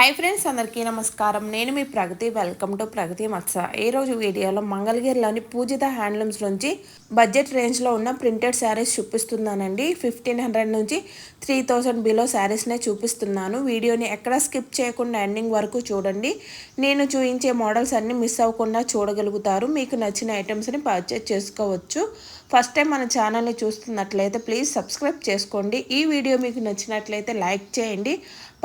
Hi friends అందరికీ నమస్కారం. నేను మీ ప్రగతి. వెల్కమ్ టు ప్రగతి మత్స. ఈ రోజు వీడియోలో మంగళగిరిలోని పూజిత హ్యాండ్లూమ్స్ నుంచి బడ్జెట్ రేంజ్లో ఉన్న ప్రింటెడ్ శారీస్ చూపిస్తున్నానండి. ఫిఫ్టీన్ హండ్రెడ్ నుంచి త్రీ థౌజండ్ బిలో శారీస్నే చూపిస్తున్నాను. వీడియోని ఎక్కడ స్కిప్ చేయకుండా ఎండింగ్ వరకు చూడండి. నేను చూపించే మోడల్స్ అన్నీ మిస్ అవ్వకుండా చూడగలుగుతారు. మీకు నచ్చిన ఐటమ్స్ని పర్చేజ్ చేసుకోవచ్చు. ఫస్ట్ టైం మన ఛానల్ని చూస్తున్నట్లయితే ప్లీజ్ సబ్స్క్రైబ్ చేసుకోండి. ఈ వీడియో మీకు నచ్చినట్లయితే లైక్ చేయండి.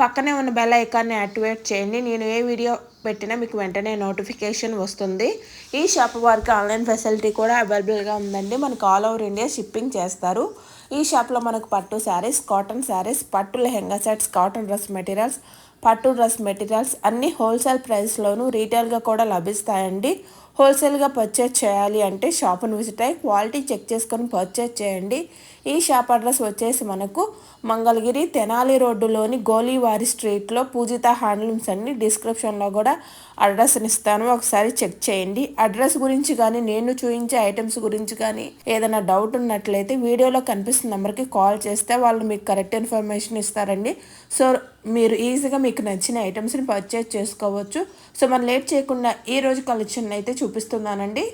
పక్కనే ఉన్న బెల్ ఐకాన్ని యాక్టివేట్ చేయండి. నేను ఏ వీడియో పెట్టినా మీకు వెంటనే నోటిఫికేషన్ వస్తుంది. ఈ షాప్ వారికి ఆన్లైన్ ఫెసిలిటీ కూడా అవైలబుల్గా ఉందండి. మనకు ఆల్ ఓవర్ ఇండియా షిప్పింగ్ చేస్తారు. ఈ షాప్లో మనకు పట్టు శారీస్ కాటన్ శారీస్ పట్టు lehenga sets cotton dress materials పట్టు డ్రెస్ మెటీరియల్స్ అన్నీ హోల్సేల్ ప్రైస్లోనూ రీటైల్గా కూడా లభిస్తాయండి. హోల్సేల్గా పర్చేజ్ చేయాలి అంటే షాప్ను విజిట్ అయ్యి క్వాలిటీ చెక్ చేసుకొని పర్చేజ్ చేయండి. ఈ షాప్ అడ్రస్ వచ్చేసి మనకు మంగళగిరి తెనాలి రోడ్డులోని గోలీవారి స్ట్రీట్లో పూజిత హ్యాండ్లూమ్స్ అన్ని డిస్క్రిప్షన్లో కూడా అడ్రస్ని ఇస్తాను. ఒకసారి చెక్ చేయండి. అడ్రస్ గురించి కానీ నేను చూపించే ఐటమ్స్ గురించి కానీ ఏదైనా డౌట్ ఉన్నట్లయితే వీడియోలో కనిపిస్తున్న నెంబర్కి కాల్ చేస్తే వాళ్ళు మీకు కరెక్ట్ ఇన్ఫర్మేషన్ ఇస్తారండి. సో మీరు ఈజీగా మీకు నచ్చిన ఐటమ్స్ని పర్చేజ్ చేసుకోవచ్చు. సో మనం లేట్ చేయకుండా ఈ రోజు కలెక్షన్ అయితే చూపిస్తున్నానండి.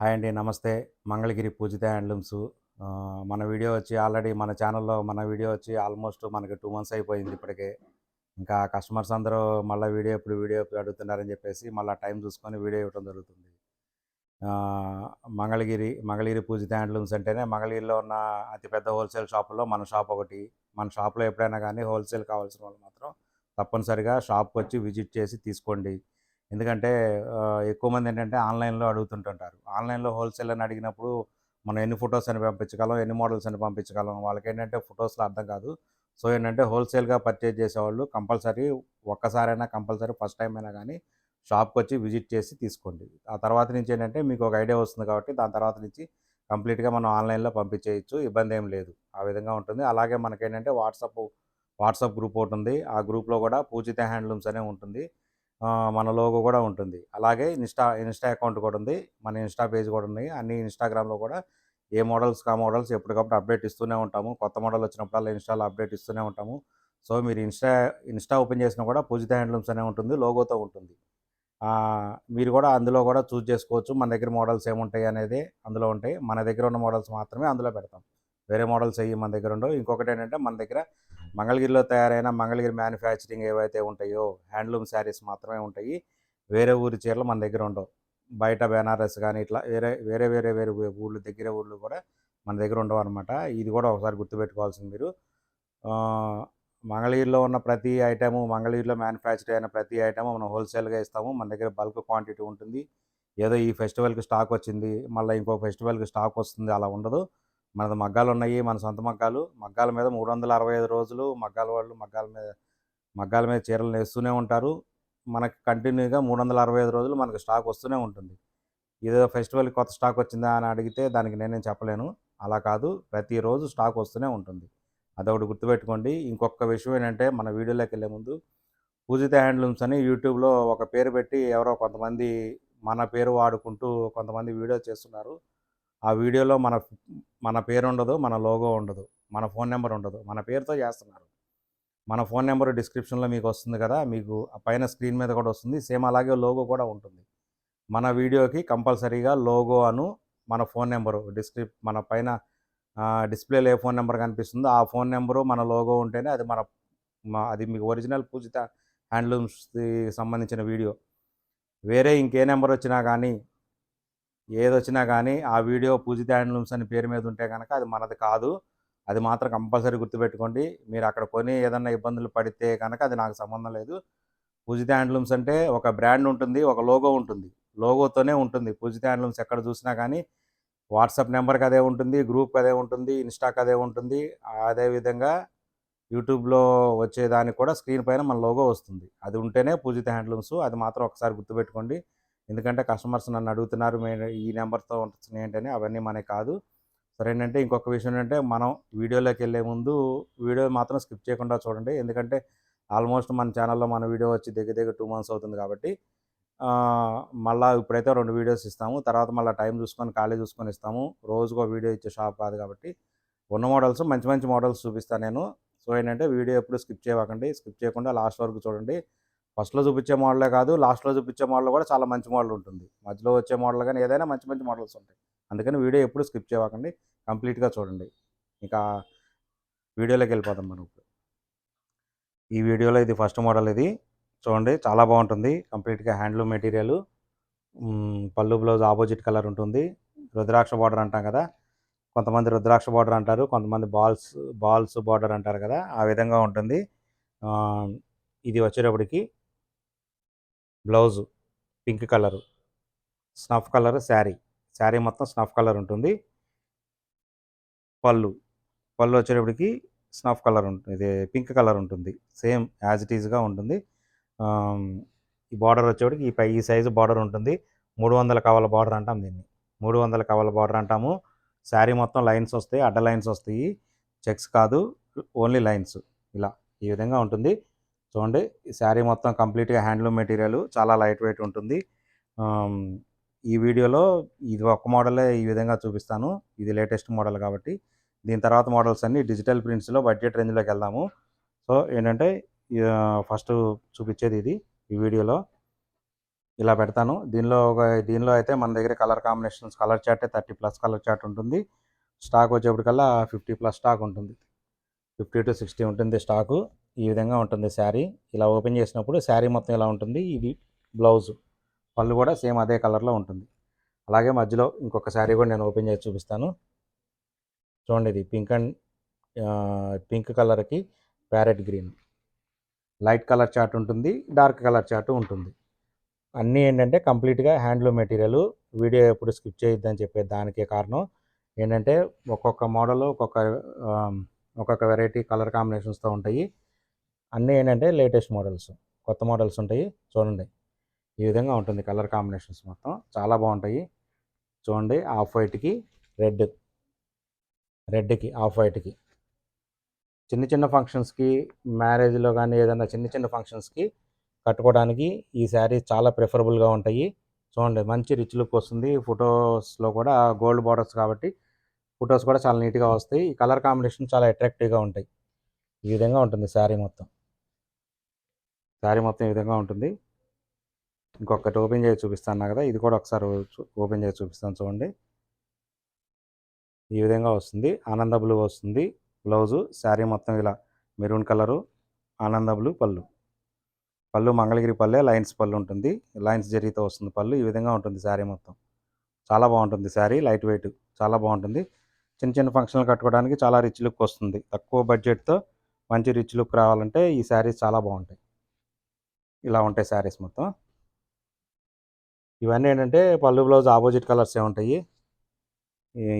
హాయ్ అండి నమస్తే. మంగళగిరి పూజిత హ్యాండ్లూమ్స్ మన వీడియో వచ్చి ఆల్రెడీ మన ఛానల్లో మన వీడియో వచ్చి ఆల్మోస్ట్ మనకి టూ మంత్స్ అయిపోయింది ఇప్పటికే. ఇంకా కస్టమర్స్ అందరూ మళ్ళీ వీడియో ఇప్పుడు వీడియో ఎప్పుడు అడుగుతున్నారని చెప్పేసి మళ్ళీ టైం చూసుకొని వీడియో ఇవ్వడం జరుగుతుంది. మంగళగిరి మంగళగిరి పూజిత హ్యాండ్లూమ్స్ అంటేనే మంగళగిరిలో ఉన్న అతిపెద్ద హోల్సేల్ షాపుల్లో మన షాప్ ఒకటి. మన షాప్లో ఎప్పుడైనా కానీ హోల్సేల్ కావాల్సిన వాళ్ళు మాత్రం తప్పనిసరిగా షాప్కి వచ్చి విజిట్ చేసి తీసుకోండి. ఎందుకంటే ఎక్కువ మంది ఏంటంటే ఆన్లైన్లో అడుగుతుంటుంటారు. ఆన్లైన్లో హోల్సేల్ అని అడిగినప్పుడు మనం ఎన్ని ఫొటోస్ అని పంపించగలం ఎన్ని మోడల్స్ అని పంపించగలం వాళ్ళకి ఏంటంటే ఫొటోస్లో అర్థం కాదు. సో ఏంటంటే హోల్సేల్గా పర్చేజ్ చేసేవాళ్ళు కంపల్సరీ ఒక్కసారైనా కంపల్సరీ ఫస్ట్ టైం అయినా కానీ షాప్కి వచ్చి విజిట్ చేసి తీసుకోండి. ఆ తర్వాత నుంచి ఏంటంటే మీకు ఒక ఐడియా వస్తుంది కాబట్టి దాని తర్వాత నుంచి కంప్లీట్గా మనం ఆన్లైన్లో పంపించేయచ్చు ఇబ్బంది ఏం లేదు. ఆ విధంగా ఉంటుంది. అలాగే మనకేంటంటే వాట్సాప్ వాట్సాప్ గ్రూప్ ఒకటి ఉంది. ఆ గ్రూప్లో కూడా పూజిత హ్యాండ్లూమ్స్ అనే ఉంటుంది. మన లోగో కూడా ఉంటుంది. అలాగే ఇన్స్టా ఇన్స్టా అకౌంట్ కూడా ఉంది. మన ఇన్స్టా పేజ్ కూడా ఉంది. అన్ని ఇన్స్టాగ్రామ్లో కూడా ఏ మోడల్స్ కా మోడల్స్ ఎప్పటికప్పుడు అప్డేట్ ఇస్తూనే ఉంటాము. కొత్త మోడల్ వచ్చినప్పుడల్లా ఇన్స్టాలో అప్డేట్ ఇస్తూనే ఉంటాము. సో మీరు ఇన్స్టా ఇన్స్టా ఓపెన్ చేసినా కూడా పూజిత హ్యాండ్లూమ్స్ అనే ఉంటుంది. లోగోతో ఉంటుంది. మీరు కూడా అందులో కూడా చూస్ చేసుకోవచ్చు. మన దగ్గర మోడల్స్ ఏముంటాయి అనేది అందులో ఉంటాయి. మన దగ్గర ఉన్న మోడల్స్ మాత్రమే అందులో పెడతాం. వేరే మోడల్స్ అయ్యి మన దగ్గర ఉండవు. ఇంకొకటి ఏంటంటే మన దగ్గర మంగళగిరిలో తయారైన మంగళగిరి మ్యానుఫ్యాక్చరింగ్ ఏవైతే ఉంటాయో హ్యాండ్లూమ్ శారీస్ మాత్రమే ఉంటాయి. వేరే ఊరి చీరలు మన దగ్గర ఉండవు. బయట బెనారస్ కానీ ఇట్లా వేరే వేరే వేరే వేరే ఊళ్ళు దగ్గర ఊళ్ళు కూడా మన దగ్గర ఉండవు అనమాట ఇది కూడా ఒకసారి గుర్తుపెట్టుకోవాల్సింది మీరు. మంగళగిరిలో ఉన్న ప్రతి ఐటము మంగళగిరిలో మ్యానుఫ్యాక్చర్ అయిన ప్రతి ఐటము మనం హోల్సేల్గా ఇస్తాము. మన దగ్గర బల్క్ క్వాంటిటీ ఉంటుంది. ఏదో ఈ ఫెస్టివల్కి స్టాక్ వచ్చింది మళ్ళీ ఇంకో ఫెస్టివల్కి స్టాక్ వస్తుంది అలా ఉండదు. మనది మగ్గాలు ఉన్నాయి మన సొంత మగ్గాలు. మగ్గాల మీద మూడు వందల అరవై ఐదు రోజులు మగ్గాల వాళ్ళు మగ్గాల మీద మగ్గాల మీద చీరలు నేస్తూనే ఉంటారు. మనకి కంటిన్యూగా మూడు వందల అరవై ఐదు రోజులు మనకు స్టాక్ వస్తూనే ఉంటుంది. ఏదో ఫెస్టివల్ కొత్త స్టాక్ వచ్చిందా అని అడిగితే దానికి నేనేం చెప్పలేను. అలా కాదు ప్రతిరోజు స్టాక్ వస్తూనే ఉంటుంది. అదొకటి గుర్తుపెట్టుకోండి. ఇంకొక విషయం ఏంటంటే మన వీడియోలోకి వెళ్ళే ముందు పూజిత హ్యాండ్లూమ్స్ అని యూట్యూబ్లో ఒక పేరు పెట్టి ఎవరో కొంతమంది మన పేరు వాడుకుంటూ కొంతమంది వీడియో చేస్తున్నారు. ఆ వీడియోలో మన మన పేరు ఉండదు మన లోగో ఉండదు మన ఫోన్ నెంబర్ ఉండదు మన పేరుతో చేస్తున్నారు. మన ఫోన్ నెంబర్ డిస్క్రిప్షన్లో మీకు వస్తుంది కదా మీకు ఆ పైన స్క్రీన్ మీద కూడా వస్తుంది. సేమ్ అలాగే లోగో కూడా ఉంటుంది. మన వీడియోకి కంపల్సరీగా లోగో అను మన ఫోన్ నెంబరు డిస్క్రిప్ మన పైన డిస్ప్లేలో ఏ ఫోన్ నెంబర్ కనిపిస్తుందో ఆ ఫోన్ నెంబరు మన లోగో ఉంటేనే అది మన అది మీకు ఒరిజినల్ పూజిత హ్యాండ్లూమ్స్కి సంబంధించిన వీడియో. వేరే ఇంకే నెంబర్ వచ్చినా కానీ ఏది వచ్చినా కానీ ఆ వీడియో పూజిత హ్యాండ్లూమ్స్ అని పేరు మీద ఉంటే కనుక అది మనది కాదు. అది మాత్రం కంపల్సరీ గుర్తుపెట్టుకోండి. మీరు అక్కడ కొని ఏదన్నా ఇబ్బందులు పడితే కనుక అది నాకు సంబంధం లేదు. పూజిత హ్యాండ్లూమ్స్ అంటే ఒక బ్రాండ్ ఉంటుంది ఒక లోగో ఉంటుంది. లోగోతోనే ఉంటుంది. పూజిత హ్యాండ్లూమ్స్ ఎక్కడ చూసినా కానీ వాట్సాప్ నెంబర్కి అదే ఉంటుంది గ్రూప్కి అదే ఉంటుంది ఇన్స్టాకి అదే ఉంటుంది. అదేవిధంగా యూట్యూబ్లో వచ్చేదానికి కూడా స్క్రీన్ పైన మన లోగో వస్తుంది. అది ఉంటేనే పూజిత హ్యాండ్లూమ్స్. అది మాత్రం ఒకసారి గుర్తుపెట్టుకోండి. ఎందుకంటే కస్టమర్స్ నన్ను అడుగుతున్నారు మేము ఈ నెంబర్తో ఉంటుంది ఏంటని? అవన్నీ మనకి కాదు. సరే ఏంటంటే ఇంకొక విషయం ఏంటంటే మనం వీడియోలోకి వెళ్ళే ముందు వీడియో మాత్రం స్కిప్ చేయకుండా చూడండి. ఎందుకంటే ఆల్మోస్ట్ మన ఛానల్లో మన వీడియో వచ్చి దగ్గర దగ్గర టూ మంత్స్ అవుతుంది కాబట్టి మళ్ళా ఇప్పుడైతే రెండు వీడియోస్ ఇస్తాము. తర్వాత మళ్ళీ టైం చూసుకొని ఖాళీ చూసుకొని ఇస్తాము. రోజుకో వీడియో ఇచ్చే షాప్ కాదు కాబట్టి ఉన్న మోడల్స్ మంచి మంచి మోడల్స్ చూపిస్తాను నేను. సో ఏంటంటే వీడియో ఎప్పుడు స్కిప్ చేయకండి. స్కిప్ చేయకుండా లాస్ట్ వరకు చూడండి. ఫస్ట్లో చూపించే మోడలే కాదు లాస్ట్లో చూపించే మోడల్ కూడా చాలా మంచి మోడల్ ఉంటుంది. మధ్యలో వచ్చే మోడల్ కానీ ఏదైనా మంచి మంచి మోడల్స్ ఉంటాయి. అందుకని వీడియో ఎప్పుడు స్కిప్ చేయకండి. కంప్లీట్గా చూడండి. ఇంకా వీడియోలోకి వెళ్ళిపోతాం మనం ఇప్పుడు. ఈ వీడియోలో ఇది ఫస్ట్ మోడల్ ఇది. చూడండి చాలా బాగుంటుంది. కంప్లీట్గా handloom material. Pallu blouse opposite colour ఉంటుంది. రుద్రాక్ష బార్డర్ అంటాం కదా! కొంతమంది రుద్రాక్ష బార్డర్ అంటారు కొంతమంది బాల్స్ బాల్స్ బార్డర్ అంటారు కదా! ఆ విధంగా ఉంటుంది. ఇది వచ్చేటప్పటికి blouse pink colour. Snuff colour sari. Sari మొత్తం స్నఫ్ కలర్ ఉంటుంది. పళ్ళు. పళ్ళు వచ్చేటప్పటికి స్నఫ్ కలర్ ఉంటుంది ఇది పింక్ కలర్ ఉంటుంది. సేమ్ యాజ్ ఇట్ ఈజ్గా ఉంటుంది. ఈ బార్డర్ వచ్చేటికి ఈ పై ఈ సైజు బార్డర్ ఉంటుంది. మూడు వందల కవల బార్డర్ అంటాం దీన్ని. మూడు వందల కవల బార్డర్ అంటాము. శారీ మొత్తం లైన్స్ వస్తాయి అడ్డ లైన్స్ వస్తాయి. చెక్స్ కాదు ఓన్లీ లైన్స్. ఇలా ఈ విధంగా ఉంటుంది. చూడండి ఈ శారీ మొత్తం కంప్లీట్గా హ్యాండ్లూమ్ మెటీరియల్ చాలా లైట్ వెయిట్ ఉంటుంది. ఈ వీడియోలో ఇది ఒక మోడలే ఈ విధంగా చూపిస్తాను. ఇది లేటెస్ట్ మోడల్ కాబట్టి. దీని తర్వాత మోడల్స్ అన్ని డిజిటల్ ప్రింట్స్లో బడ్జెట్ రేంజ్లోకి వెళ్దాము. సో ఏంటంటే ఫస్ట్ చూపించేది ఇది ఈ వీడియోలో. ఇలా పెడతాను. దీనిలో ఒక దీనిలో అయితే మన దగ్గర colour combinations colour chart thirty plus colour chart ఉంటుంది. స్టాక్ వచ్చేప్పటికల్లా ఫిఫ్టీ ప్లస్ స్టాక్ ఉంటుంది. ఫిఫ్టీ టు సిక్స్టీ ఉంటుంది స్టాకు. ఈ విధంగా ఉంటుంది శారీ. ఇలా ఓపెన్ చేసినప్పుడు శారీ మొత్తం ఇలా ఉంటుంది? ఇది బ్లౌజ్. పళ్ళు కూడా సేమ్ అదే కలర్లో ఉంటుంది. అలాగే మధ్యలో ఇంకొక శారీ కూడా నేను ఓపెన్ చేసి చూపిస్తాను. చూడండి ఇది పింక్ అండ్ పింక్ కలర్కి parrot green. Light colour chart ఉంటుంది డార్క్ కలర్ చార్ట్ ఉంటుంది. అన్నీ ఏంటంటే కంప్లీట్గా హ్యాండ్లూమ్ మెటీరియల్ వీడియో ఎప్పుడు స్కిప్ చేయొద్దని చెప్పే దానికే కారణం ఏంటంటే ఒక్కొక్క మోడల్ ఒక్కొక్క ఒక్కొక్క వెరైటీ కలర్ కాంబినేషన్స్తో ఉంటాయి. అన్నీ ఏంటంటే లేటెస్ట్ మోడల్స్ కొత్త మోడల్స్ ఉంటాయి. చూడండి ఈ విధంగా ఉంటుంది కలర్ కాంబినేషన్స్ మొత్తం. చాలా బాగుంటాయి. చూడండి ఆఫ్ వైట్కి రెడ్ రెడ్కి ఆఫ్ వైట్కి. చిన్న చిన్న ఫంక్షన్స్కి మ్యారేజ్లో కానీ ఏదైనా చిన్న చిన్న ఫంక్షన్స్కి కట్టుకోవడానికి ఈ శారీ చాలా ప్రిఫరబుల్గా ఉంటాయి. చూడండి మంచి రిచ్ లుక్ వస్తుంది. ఫొటోస్లో కూడా గోల్డ్ బార్డర్స్ కాబట్టి ఫొటోస్ కూడా చాలా నీట్గా వస్తాయి. ఈ కలర్ కాంబినేషన్ చాలా అట్రాక్టివ్గా ఉంటాయి. ఈ విధంగా ఉంటుంది శారీ మొత్తం. శారీ మొత్తం ఈ విధంగా ఉంటుంది. ఇంకొకటి ఓపెన్ చేసి చూపిస్తాను కదా ఇది కూడా ఒకసారి ఓపెన్ చేసి చూపిస్తాను చూడండి. ఈ విధంగా వస్తుంది. ఆనంద బ్లూ వస్తుంది. బ్లౌజు శారీ మొత్తం ఇలా మెరూన్ కలరు ఆనంద బ్లూ పళ్ళు. పళ్ళు మంగళగిరి పల్లె లైన్స్ పళ్ళు ఉంటుంది. లైన్స్ జరిగితే వస్తుంది పళ్ళు. ఈ విధంగా ఉంటుంది శారీ మొత్తం. చాలా బాగుంటుంది శారీ లైట్ వెయిట్ చాలా బాగుంటుంది. చిన్న చిన్న ఫంక్షన్లు కట్టుకోవడానికి చాలా రిచ్ లుక్ వస్తుంది. తక్కువ బడ్జెట్తో మంచి రిచ్ లుక్ రావాలంటే ఈ శారీస్ చాలా బాగుంటాయి. ఇలా ఉంటాయి శారీస్ మొత్తం. ఇవన్నీ ఏంటంటే పళ్ళు బ్లౌజ్ ఆపోజిట్ కలర్సే ఉంటాయి.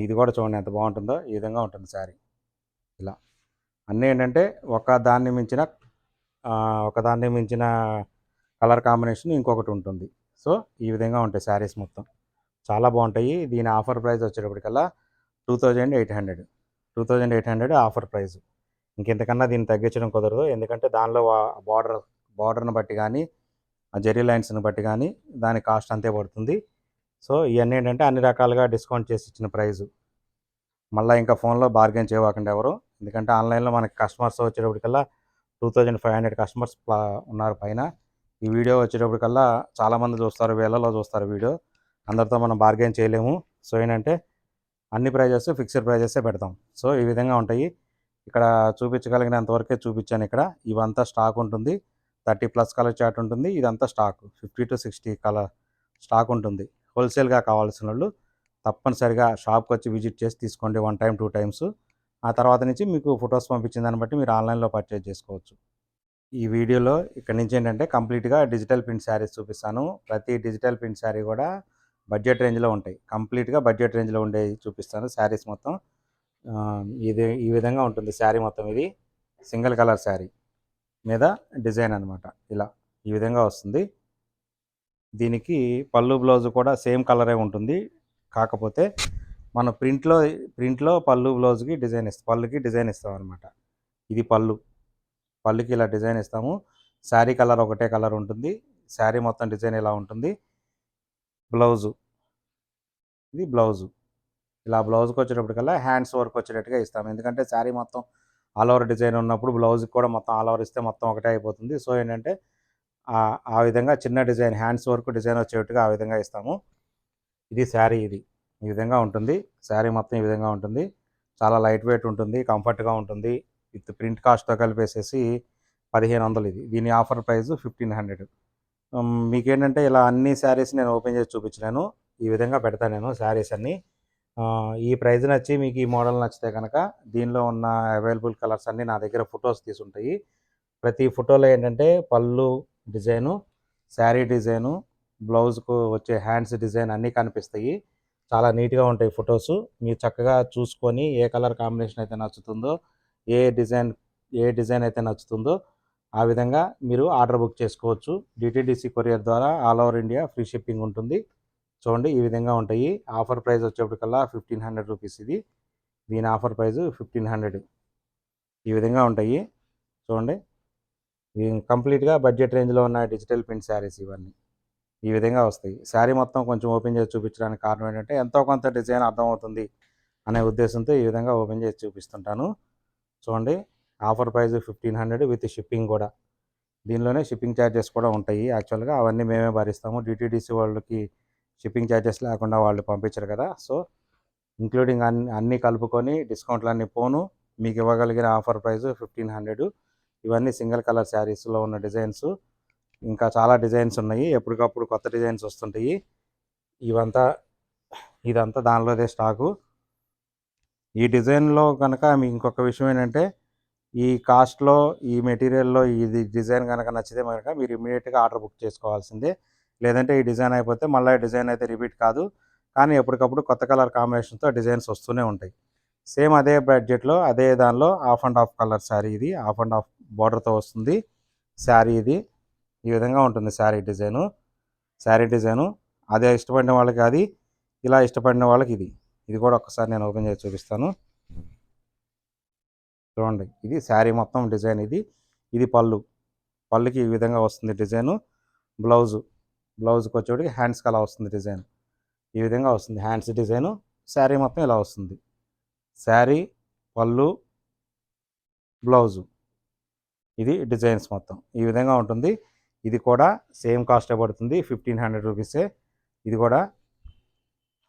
ఇది కూడా చూడండి ఎంత బాగుంటుందో. ఈ విధంగా ఉంటుంది శారీ. ఇలా. అన్నీ ఏంటంటే ఒక దాన్ని మించిన ఒకదాన్ని ఒక దాన్ని మించిన కలర్ కాంబినేషన్ ఇంకొకటి ఉంటుంది. సో ఈ విధంగా ఉంటాయి శారీస్ మొత్తం. చాలా బాగుంటాయి. దీని offer price వచ్చేటప్పటికల్లా two thousand eight hundred. Two thousand eight hundred offer price. ఇంకెంతకన్నా దీన్ని తగ్గించడం కుదరదు. ఎందుకంటే దానిలో బార్డర్ బార్డర్ని బట్టి కానీ ఆ జెరీ లైన్స్ని బట్టి కానీ దాని కాస్ట్ అంతే పడుతుంది. సో ఇవన్నీ ఏంటంటే అన్ని రకాలుగా డిస్కౌంట్ చేసి ఇచ్చిన ప్రైజు మళ్ళీ ఇంకా ఫోన్లో బార్గెన్ చేయవాకండి ఎవరు. ఎందుకంటే ఆన్లైన్లో మనకి customers వచ్చేటప్పటికల్లా two thousand five hundred customers ఉన్నారు పైన. ఈ వీడియో వచ్చేటప్పటికల్లా చాలామంది చూస్తారు వేలలో చూస్తారు వీడియో. అందరితో మనం బార్గెన్ చేయలేము. సో ఏంటంటే అన్ని ప్రైజెస్ ఫిక్స్డ్ ప్రైజెసే పెడతాం. సో ఈ విధంగా ఉంటాయి. ఇక్కడ చూపించగలిగినంతవరకే చూపించాను ఇక్కడ. ఇవంతా స్టాక్ ఉంటుంది. థర్టీ ప్లస్ కలర్ చార్ట్ ఉంటుంది. ఇదంతా stock. Fifty to sixty colour stock ఉంటుంది. హోల్సేల్గా కావాల్సిన వాళ్ళు తప్పనిసరిగా షాప్కి వచ్చి విజిట్ చేసి తీసుకోండి వన్ టైం టూ టైమ్స్. ఆ తర్వాత నుంచి మీకు ఫొటోస్ పంపించిన దాన్ని బట్టి మీరు ఆన్లైన్లో పర్చేజ్ చేసుకోవచ్చు. ఈ వీడియోలో ఇక్కడ నుంచి ఏంటంటే కంప్లీట్గా డిజిటల్ ప్రింట్ శారీస్ చూపిస్తాను. ప్రతి డిజిటల్ ప్రింట్ శారీ కూడా బడ్జెట్ రేంజ్లో ఉంటాయి. కంప్లీట్గా బడ్జెట్ రేంజ్లో ఉండేవి చూపిస్తాను శారీస్ మొత్తం. ఇది ఈ విధంగా ఉంటుంది శారీ మొత్తం ఇది. సింగిల్ కలర్ శారీ మీద డిజైన్ అన్నమాట. ఇలా ఈ విధంగా వస్తుంది. దీనికి పళ్ళు బ్లౌజ్ కూడా సేమ్ కలరే ఉంటుంది. కాకపోతే మన ప్రింట్లో ప్రింట్లో పళ్ళు బ్లౌజ్కి డిజైన్ ఇస్తాం పళ్ళుకి డిజైన్ ఇస్తాం అనమాట ఇది పళ్ళు. పళ్ళుకి ఇలా డిజైన్ ఇస్తాము. శారీ కలర్ ఒకటే కలర్ ఉంటుంది. శారీ మొత్తం డిజైన్ ఇలా ఉంటుంది. బ్లౌజు. ఇది బ్లౌజు. ఇలా బ్లౌజ్కి వచ్చేటప్పటికల్లా హ్యాండ్స్ వర్క్ వచ్చేటట్టుగా ఇస్తాము. ఎందుకంటే శారీ మొత్తం ఆల్ ఓవర్ డిజైన్ ఉన్నప్పుడు బ్లౌజ్కి కూడా మొత్తం ఆల్ ఓవర్ ఇస్తే మొత్తం ఒకటే అయిపోతుంది. సో ఏంటంటే ఆ- విధంగా చిన్న డిజైన్ హ్యాండ్స్ వర్క్ డిజైన్ వచ్చేట్టుగా ఆ విధంగా ఇస్తాము. ఇది శారీ ఇది. ఈ విధంగా ఉంటుంది. శారీ మొత్తం ఈ విధంగా ఉంటుంది. చాలా లైట్ వెయిట్ ఉంటుంది. కంఫర్ట్గా ఉంటుంది. విత్ ప్రింట్ కాస్ట్తో కలిపేసేసి పదిహేను వందలు ఇది. దీని ఆఫర్ ప్రైస్ ఫిఫ్టీన్ హండ్రెడ్. మీకేంటంటే ఇలా అన్ని శారీస్ నేను ఓపెన్ చేసి చూపించలేను. ఈ విధంగా పెడతాను నేను శారీస్ అన్నీ. ఈ ప్రైస్ నచ్చి మీకు ఈ మోడల్ నచ్చితే కనుక దీనిలో ఉన్న అవైలబుల్ కలర్స్ అన్నీ నా దగ్గర ఫొటోస్ తీసుంటాయి. ప్రతి ఫోటోలో ఏంటంటే పళ్ళు డిజైను శారీ డిజైను బ్లౌజ్కు వచ్చే హ్యాండ్స్ డిజైన్ అన్నీ కనిపిస్తాయి. చాలా నీట్గా ఉంటాయి ఫొటోస్. మీరు చక్కగా చూసుకొని ఏ కలర్ కాంబినేషన్ అయితే నచ్చుతుందో ఏ డిజైన్ ఏ డిజైన్ అయితే నచ్చుతుందో ఆ విధంగా మీరు ఆర్డర్ బుక్ చేసుకోవచ్చు. డిటీడీసీ కొరియర్ ద్వారా all over India free shipping ఉంటుంది. చూడండి ఈ విధంగా ఉంటాయి. ఆఫర్ ప్రైస్ వచ్చేప్పటికల్లా ఫిఫ్టీన్ హండ్రెడ్ రూపీస్ ఇది. దీని ఆఫర్ ప్రైస్ ఫిఫ్టీన్ హండ్రెడ్. ఈ విధంగా ఉంటాయి. చూడండి కంప్లీట్గా బడ్జెట్ రేంజ్లో ఉన్న డిజిటల్ ప్రింట్ శారీస్ ఇవన్నీ. ఈ విధంగా వస్తాయి. శారీ మొత్తం కొంచెం ఓపెన్ చేసి చూపించడానికి కారణం ఏంటంటే ఎంతో కొంత డిజైన్ అర్థమవుతుంది అనే ఉద్దేశంతో ఈ విధంగా ఓపెన్ చేసి చూపిస్తుంటాను. చూడండి offer price fifteen hundred with shipping కూడా. దీనిలోనే షిప్పింగ్ ఛార్జెస్ కూడా ఉంటాయి. యాక్చువల్గా అవన్నీ మేమే భరిస్తాము. డిటీడీసీ వాళ్ళకి షిప్పింగ్ ఛార్జెస్ లేకుండా వాళ్ళు పంపించరు కదా. సో ఇంక్లూడింగ్ అన్ని అన్నీ కలుపుకొని డిస్కౌంట్లు అన్నీ పోను. మీకు ఇవ్వగలిగిన ఆఫర్ ప్రైస్ ఫిఫ్టీన్ హండ్రెడ్. ఇవన్నీ సింగిల్ కలర్ శారీస్లో ఉన్న డిజైన్స్. ఇంకా చాలా డిజైన్స్ ఉన్నాయి. ఎప్పటికప్పుడు కొత్త డిజైన్స్ వస్తుంటాయి. ఇవంతా ఇదంతా దానిలోదే స్టాకు. ఈ డిజైన్లో కనుక మీ ఇంకొక విషయం ఏంటంటే ఈ కాస్ట్లో ఈ మెటీరియల్లో ఇది డిజైన్ కనుక నచ్చితే కనుక మీరు ఇమీడియట్గా ఆర్డర్ బుక్ చేసుకోవాల్సిందే. లేదంటే ఈ డిజైన్ అయిపోతే మళ్ళీ డిజైన్ అయితే రిపీట్ కాదు. కానీ ఎప్పటికప్పుడు కొత్త కలర్ కాంబినేషన్తో డిజైన్స్ వస్తూనే ఉంటాయి. సేమ్ అదే బడ్జెట్లో అదే దానిలో half and half colour sari ఇది హాఫ్ అండ్ హాఫ్ బార్డర్తో వస్తుంది శారీ ఇది. ఈ విధంగా ఉంటుంది శారీ డిజైను. శారీ డిజైను అదే ఇష్టపడిన వాళ్ళకి అది ఇలా ఇష్టపడిన వాళ్ళకి ఇది. ఇది కూడా ఒకసారి నేను ఓపెన్ చేసి చూపిస్తాను. చూడండి ఇది శారీ మొత్తం డిజైన్ ఇది. ఇది పళ్ళు. పళ్ళుకి ఈ విధంగా వస్తుంది డిజైను. బ్లౌజు. బ్లౌజ్కి వచ్చేటికి హ్యాండ్స్కి అలా వస్తుంది డిజైన్. ఈ విధంగా వస్తుంది హ్యాండ్స్ డిజైను. శారీ మొత్తం ఇలా వస్తుంది. శారీ పళ్ళు బ్లౌజు. ఇది డిజైన్స్ మొత్తం. ఈ విధంగా ఉంటుంది. ఇది కూడా సేమ్ కాస్టే పడుతుంది? ఫిఫ్టీన్ హండ్రెడ్ రూపీసే. ఇది కూడా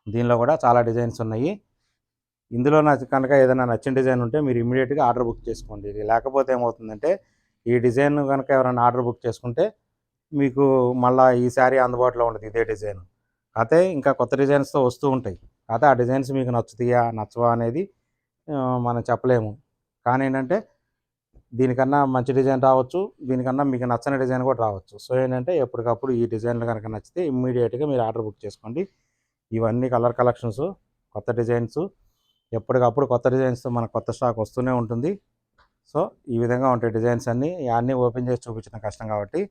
దీనిలో కూడా చాలా డిజైన్స్ ఉన్నాయి. ఇందులో నాకు కనుక ఏదైనా నచ్చిన డిజైన్ ఉంటే మీరు ఇమీడియట్గా ఆర్డర్ బుక్ చేసుకోండి. లేకపోతే ఏమవుతుందంటే ఈ డిజైన్ కనుక ఎవరైనా ఆర్డర్ బుక్ చేసుకుంటే మీకు మళ్ళీ ఈ శారీ అందుబాటులో ఉండదు ఇదే డిజైన్. అయితే ఇంకా కొత్త డిజైన్స్తో వస్తూ ఉంటాయి. అయితే ఆ డిజైన్స్ మీకు నచ్చుతాయా నచ్చవా అనేది మనం చెప్పలేము. కానీ ఏంటంటే దీనికన్నా మంచి డిజైన్ రావచ్చు దీనికన్నా మీకు నచ్చని డిజైన్ కూడా రావచ్చు. సో ఏంటంటే ఎప్పటికప్పుడు ఈ డిజైన్లు కనుక నచ్చితే ఇమ్మీడియట్గా మీరు ఆర్డర్ బుక్ చేసుకోండి. ఇవన్నీ కలర్ కలెక్షన్స్ కొత్త డిజైన్స్ ఎప్పటికప్పుడు కొత్త డిజైన్స్ మనకు కొత్త స్టాక్ వస్తూనే ఉంటుంది. సో ఈ విధంగా ఉంటాయి డిజైన్స్ అన్నీ. అన్నీ ఓపెన్ చేసి చూపించడం కష్టం కాబట్టి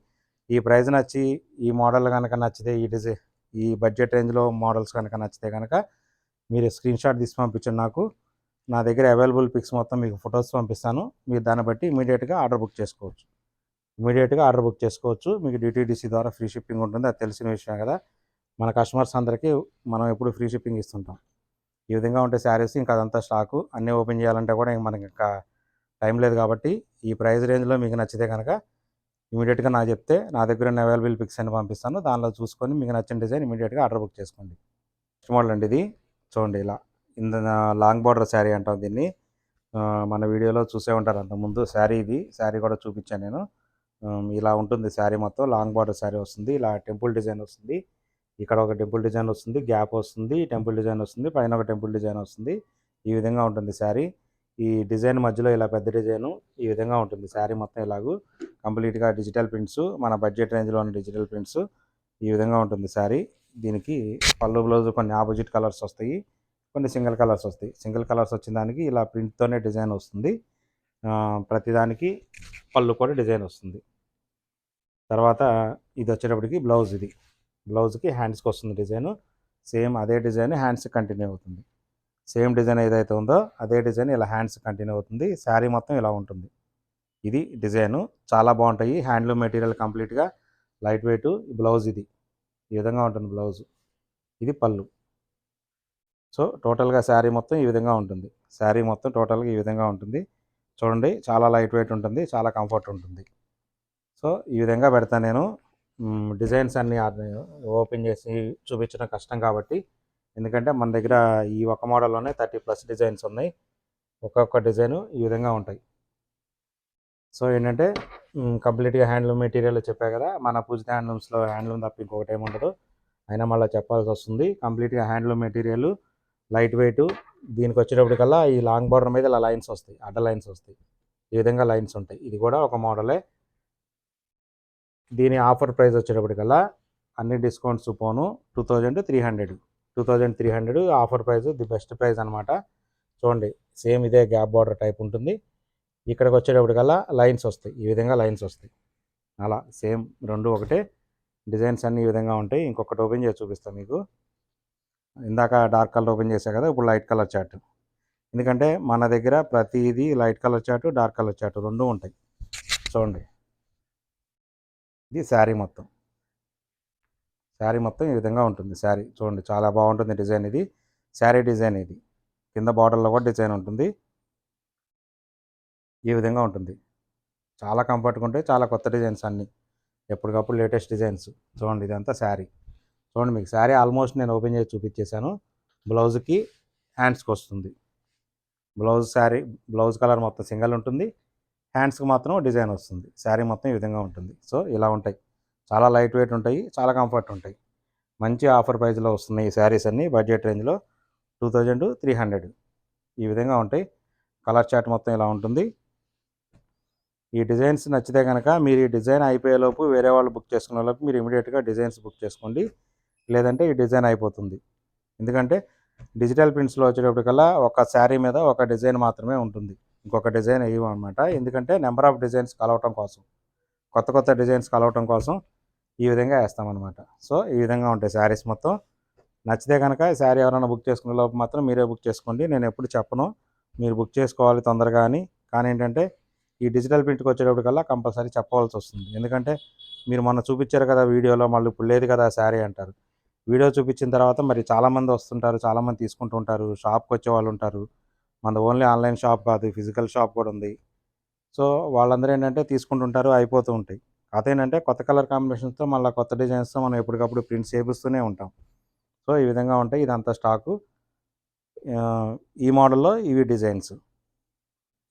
ఈ ప్రైస్ నచ్చి ఈ మోడల్ కనుక నచ్చితే ఈ డిజైన్ ఈ బడ్జెట్ రేంజ్లో మోడల్స్ కనుక నచ్చితే కనుక మీరు స్క్రీన్ షాట్ తీసి పంపించండి నాకు. నా దగ్గర అవైలబుల్ పిక్స్ మొత్తం మీకు ఫొటోస్ పంపిస్తాను. మీరు దాన్ని బట్టి ఇమీడియట్గా ఆర్డర్ బుక్ చేసుకోవచ్చు. ఇమీడియట్గా ఆర్డర్ బుక్ చేసుకోవచ్చు. మీకు డిటీడీసీ ద్వారా ఫ్రీ షిప్పింగ్ ఉంటుంది. అది తెలిసిన విషయం కదా. మన కస్టమర్స్ అందరికీ మనం ఎప్పుడు ఫ్రీ షిప్పింగ్ ఇస్తుంటాం. ఈ విధంగా ఉంటే శారీస్ ఇంకా అదంతా స్టాకు అన్నీ ఓపెన్ చేయాలంటే కూడా ఇంకా మనకి ఇంకా టైం లేదు కాబట్టి ఈ ప్రైస్ రేంజ్లో మీకు నచ్చితే కనుక ఇమీడియట్గా నాకు చెప్తే నా దగ్గర ఉన్న అవైలబుల్ పిక్స్ అని పంపిస్తాను. దానిలో చూసుకొని మీకు నచ్చిన డిజైన్ ఇమీడియట్గా ఆర్డర్ బుక్ చేసుకోండి. మోడల్ అండి ఇది. చూడండి ఇలా. ఇంద లాంగ్ బార్డర్ శారీ అంటాం దీన్ని. మన వీడియోలో చూసే ఉంటారు అంతకుముందు. శారీ ఇది. శారీ కూడా చూపించాను నేను. ఇలా ఉంటుంది శారీ మొత్తం. లాంగ్ బార్డర్ శారీ వస్తుంది. ఇలా టెంపుల్ డిజైన్ వస్తుంది. ఇక్కడ ఒక టెంపుల్ డిజైన్ వస్తుంది. గ్యాప్ వస్తుంది. టెంపుల్ డిజైన్ వస్తుంది. పైన ఒక టెంపుల్ డిజైన్ వస్తుంది. ఈ విధంగా ఉంటుంది శారీ. ఈ డిజైన్ మధ్యలో ఇలా పెద్ద డిజైను. ఈ విధంగా ఉంటుంది శారీ మొత్తం ఇలాగూ. కంప్లీట్గా డిజిటల్ ప్రింట్స్. మన బడ్జెట్ రేంజ్లో ఉన్న డిజిటల్ ప్రింట్స్. ఈ విధంగా ఉంటుంది శారీ. దీనికి పళ్ళు బ్లౌజ్ కొన్ని ఆపోజిట్ కలర్స్ వస్తాయి. కొన్ని సింగిల్ కలర్స్ వస్తాయి. సింగిల్ కలర్స్ వచ్చిన దానికి ఇలా ప్రింట్తోనే డిజైన్ వస్తుంది. ప్రతిదానికి పళ్ళు కూడా డిజైన్ వస్తుంది. తర్వాత ఇది వచ్చేటప్పటికి బ్లౌజ్ ఇది. బ్లౌజ్కి హ్యాండ్స్కి వస్తుంది డిజైన్. సేమ్ అదే డిజైన్ హ్యాండ్స్ కంటిన్యూ అవుతుంది. సేమ్ డిజైన్ ఏదైతే ఉందో అదే డిజైన్ ఇలా హ్యాండ్స్ కంటిన్యూ అవుతుంది. శారీ మొత్తం ఇలా ఉంటుంది. ఇది డిజైను. చాలా బాగుంటాయి. హ్యాండ్లూమ్ మెటీరియల్ కంప్లీట్గా. లైట్ వెయిట్ బ్లౌజ్ ఇది. ఈ విధంగా ఉంటుంది బ్లౌజ్. ఇది పళ్ళు. సో టోటల్గా శారీ మొత్తం ఈ విధంగా ఉంటుంది. శారీ మొత్తం టోటల్గా ఈ విధంగా ఉంటుంది. చూడండి చాలా లైట్ వెయిట్ ఉంటుంది చాలా కంఫర్ట్ ఉంటుంది. సో ఈ విధంగా పెడతాను నేను. డిజైన్స్ అన్నీ ఓపెన్ చేసి చూపించడం కష్టం కాబట్టి ఎందుకంటే మన దగ్గర ఈ ఒక మోడల్లోనే థర్టీ ప్లస్ డిజైన్స్ ఉన్నాయి. ఒక్కొక్క డిజైన్ ఈ విధంగా ఉంటాయి. సో ఏంటంటే కంప్లీట్గా హ్యాండ్లూమ్ మెటీరియల్ చెప్పా కదా మన పూజిత హ్యాండ్లూమ్స్లో హ్యాండ్లూమ్ తప్ప ఇంకొకటి ఏమి ఉండదు. అయినా మళ్ళీ చెప్పాల్సి వస్తుంది. కంప్లీట్గా హ్యాండ్లూమ్ మెటీరియల్ లైట్ వెయిట్ దీనికి వచ్చేటప్పటికల్లా ఈ లాంగ్ బార్డర్ మీద ఇలా లైన్స్ వస్తాయి అడ్డ లైన్స్ వస్తాయి. ఈ విధంగా లైన్స్ ఉంటాయి. ఇది కూడా ఒక మోడలే. దీని ఆఫర్ ప్రైస్ వచ్చేటప్పటికల్లా అన్ని discounts phone two thousand three hundred. Two thousand three hundred offer price the best price అనమాట చూడండి సేమ్ ఇదే గ్యాప్ బార్డర్ టైప్ ఉంటుంది. ఇక్కడికి వచ్చేటప్పటికల్లా లైన్స్ వస్తాయి. ఈ విధంగా లైన్స్ వస్తాయి. అలా సేమ్ రెండు ఒకటే. డిజైన్స్ అన్ని ఈ విధంగా ఉంటాయి. ఇంకొకటి ఓపెన్ చేసి చూపిస్తాను మీకు. ఇందాక డార్క్ కలర్ ఓపెన్ చేశాను కదా ఇప్పుడు లైట్ కలర్ చార్ట్. ఎందుకంటే మన దగ్గర ప్రతిదీ light colour chart dark colour chart రెండు ఉంటాయి. చూడండి. ఇది శారీ మొత్తం. శారీ మొత్తం ఈ విధంగా ఉంటుంది. శారీ చూడండి చాలా బాగుంటుంది డిజైన్ ఇది. శారీ డిజైన్ ఇది. కింద బార్డర్లో కూడా డిజైన్ ఉంటుంది. ఈ విధంగా ఉంటుంది. చాలా కంఫర్ట్గా ఉంటాయి చాలా కొత్త డిజైన్స్ అన్నీ. ఎప్పటికప్పుడు లేటెస్ట్ డిజైన్స్. చూడండి ఇదంతా శారీ. చూడండి మీకు శారీ ఆల్మోస్ట్ నేను ఓపెన్ చేసి చూపించేశాను. బ్లౌజ్కి హ్యాండ్స్కి వస్తుంది. బ్లౌజ్ శారీ బ్లౌజ్ కలర్ మొత్తం సింగిల్ ఉంటుంది. హ్యాండ్స్కి మాత్రం డిజైన్ వస్తుంది. శారీ మొత్తం ఈ విధంగా ఉంటుంది. సో ఇలా ఉంటాయి. చాలా లైట్ వెయిట్ ఉంటాయి. చాలా కంఫర్ట్ ఉంటాయి. మంచి ఆఫర్ ప్రైస్లో వస్తున్నాయి ఈ శారీస్ అన్నీ. బడ్జెట్ రేంజ్లో టూ థౌజండ్ త్రీ హండ్రెడ్. ఈ విధంగా ఉంటాయి. కలర్ చార్ట్ మొత్తం ఇలా ఉంటుంది. ఈ డిజైన్స్ నచ్చితే కనుక మీరు ఈ డిజైన్ అయిపోయేలోపు వేరే వాళ్ళు బుక్ చేసుకునే లోపు మీరు ఇమీడియట్గా డిజైన్స్ బుక్ చేసుకోండి. లేదంటే ఈ డిజైన్ అయిపోతుంది. ఎందుకంటే డిజిటల్ ప్రింట్స్లో వచ్చేటప్పటికల్లా ఒక శారీ మీద ఒక డిజైన్ మాత్రమే ఉంటుంది. ఇంకొక డిజైన్ వేయమన్నమాట. ఎందుకంటే నెంబర్ ఆఫ్ డిజైన్స్ కలవటం కోసం కొత్త కొత్త డిజైన్స్ కలవటం కోసం ఈ విధంగా వేస్తామన్నమాట. సో ఈ విధంగా ఉంటాయి శారీస్ మొత్తం. నచ్చితే కనుక ఈ శారీ ఎవరైనా బుక్ చేసుకునే లోపు మాత్రం మీరే బుక్ చేసుకోండి. నేను ఎప్పుడు చెప్పను. మీరు బుక్ చేసుకోవాలి తొందరగా అని. కానీ ఏంటంటే ఈ డిజిటల్ ప్రింట్కి వచ్చేటప్పటికల్లా కంపల్సరీ చెప్పవలసి వస్తుంది. ఎందుకంటే మీరు మొన్న చూపించారు కదా వీడియోలో మళ్ళీ ఇప్పుడు లేదు కదా శారీ అంటారు. వీడియో చూపించిన తర్వాత మరి చాలామంది వస్తుంటారు చాలామంది తీసుకుంటూ ఉంటారు షాప్కి వచ్చే వాళ్ళు ఉంటారు. మన ఓన్లీ ఆన్లైన్ షాప్ కాదు ఫిజికల్ షాప్ కూడా ఉంది. సో వాళ్ళందరూ ఏంటంటే తీసుకుంటుంటారు అయిపోతూ ఉంటాయి. అదేంటంటే కొత్త కలర్ కాంబినేషన్స్తో మళ్ళీ కొత్త డిజైన్స్తో మనం ఎప్పటికప్పుడు ప్రింట్స్ చేపిస్తూనే ఉంటాం. సో ఈ విధంగా ఉంటాయి ఇదంతా స్టాకు. ఈ మోడల్లో ఇవి డిజైన్స్.